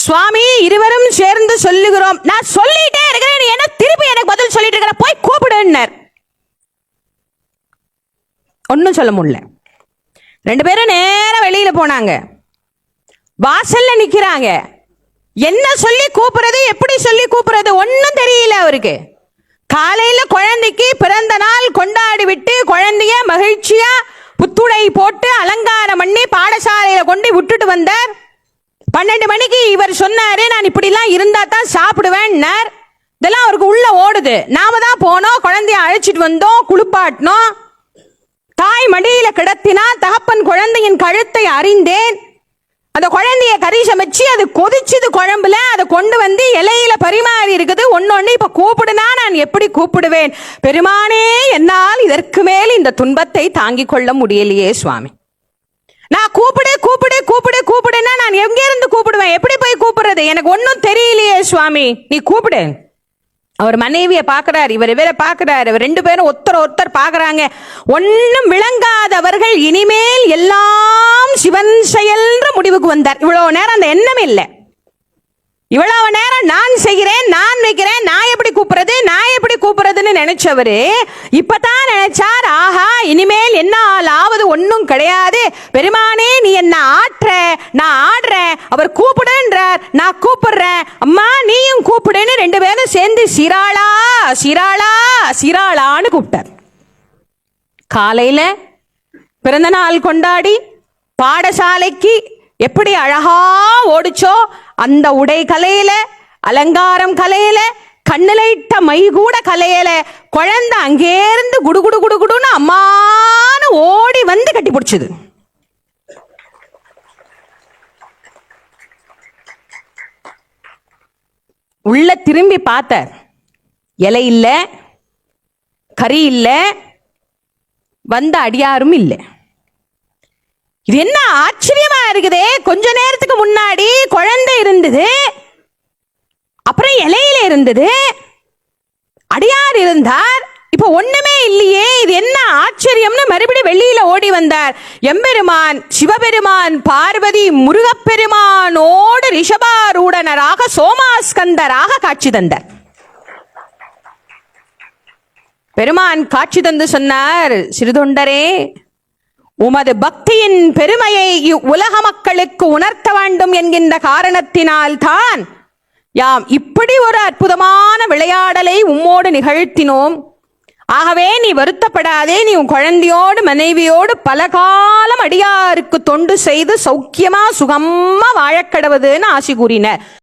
சுவாமி இருவரும் சேர்ந்து சொல்லுகிறோம். நான் சொல்லிட்டே இருக்கிறேன் நீ என்ன திருப்பி எனக்கு பதில் சொல்லிட்டு இருக்கிற? போய் கூப்பிடுன்னர். ஒன்றும் சொல்ல முடியல. ரெண்டு பேரும் நேரம் வெளியில போனாங்க. வாசல்ல நிக்கிறாங்க. என்ன சொல்லி கூப்பிடுறது எப்படி சொல்லி கூப்பிடுறது? ஒன்றும் தெரியல அவருக்கு. காலையில குழந்தைக்கு பிறந்த நாள் கொண்டாடி விட்டு குழந்தைய மகிழ்ச்சியா புத்துடை போட்டு அலங்காரம் பண்ணி பாடசாலையில கொண்டு விட்டுட்டு வந்தார். பன்னெண்டு மணிக்கு இவர் சொன்னாரு நான் இப்படிலாம் இருந்தா தான் சாப்பிடுவேன்னார். இதெல்லாம் அவருக்கு உள்ள ஓடுது. நாம தான் போனோம் குழந்தைய அழைச்சிட்டு வந்தோம் குளிப்பாட்டினோம். தாய் மடியில கிடத்தினா தகப்பன் குழந்தையின் கழுத்தை அறிந்தேன். அந்த குழந்தைய கறி சமைச்சு அது கொதிச்சது குழம்புல. அதை கொண்டு வந்து இலையில பரிமாறி இருக்குது. ஒன்னொன்னு இப்ப கூப்பிடுனா நான் எப்படி கூப்பிடுவேன்? பெருமானே என்னால் இதற்கு மேல் இந்த துன்பத்தை தாங்கிக் கொள்ள முடியலையே சுவாமி. நான் கூப்பிடு கூப்பிடுன்னா நான் எங்க இருந்து கூப்பிடுவேன். எப்படி போய் கூப்பிடுறது? எனக்கு ஒன்றும் தெரியலையே சுவாமி. நீ கூப்பிடு. அவர் மனைவியை பார்க்குறாரு இவர் இவரை பார்க்குறாரு. இவர் ரெண்டு பேரும் ஒருத்தர் ஒருத்தர் பார்க்குறாங்க. ஒன்றும் விளங்காதவர்கள் இனிமேல் எல்லாம் சிவன் செயல்ன்ற முடிவுக்கு வந்தார். இவ்வளோ நேரம் அந்த எண்ணம் இல்லை. இவ்வளவு நேரம் நான் செய்கிறேன் நான் வைக்கிறேன் நான் எப்படி கூப்பிடுறது நான் எப்படி கூப்பிடுறதுன்னு நினைச்சவரு இப்பதான் நினைச்சார் ஆஹா இனிமேல் என்ன ஆள் ஆவது ஒன்றும் கிடையாது. பெருமானே நீ என்ன ஆற்ற? நான் ஆடுறேன். அவர் கூப்பிடுன்றார் நான் கூப்பிடுறேன். அம்மா நீயும் கூப்பிடுன்னு ரெண்டு பேரும் சேர்ந்து சிராளா சிராளா சிராளான்னு கூப்பிட்டார். காலையில பிறந்த நாள் கொண்டாடி பாடசாலைக்கு எப்படி அழகா ஓடிச்சோ அந்த உடை கலையில அலங்காரம் கலையில கண்ணுல இட்ட மை கூட கலையில குழந்தை அங்கேருந்து குடுகுடு குடுகுடுன்னு அம்மா குடுன்னு அம்மான்னு ஓடி வந்து கட்டி பிடிச்சது உள்ள திரும்பி பார்த்தார் இலை இல்ல கறி இல்ல வந்த அடியாரும் இல்லை. இது என்ன ஆச்சரியமா இருக்குது? கொஞ்ச நேரத்துக்கு முன்னாடி குழந்தை இருந்தது அப்புறம் இலையில இருந்தது அடியார் இருந்தார் இப்போ ஒன் இல்லையே இது என்ன ஆச்சரியம்னு மறுபடியும் வெளியில ஓடி வந்தார். எம்பெருமான் சிவபெருமான் பார்வதி முருகப்பெருமானோடு ரிஷபாரூடனராக சோமாஸ்கந்தராக காட்சி தந்தார். பெருமான் காட்சி தந்து சொன்னார் சிறுதொண்டரே உமது பக்தியின் பெருமையை உலக மக்களுக்கு உணர்த்த வேண்டும் என்கின்ற காரணத்தினால் தான் யாம் இப்படி ஒரு அற்புதமான விளையாடலை உம்மோடு நிகழ்த்தினோம். ஆகவே நீ வருத்தப்படாதே நீ உன் குழந்தையோடு மனைவியோடு பல காலம் அடியாருக்கு தொண்டு செய்து சௌக்கியமா சுகமா வாழக்கடவுதுன்னு ஆசி கூறினர்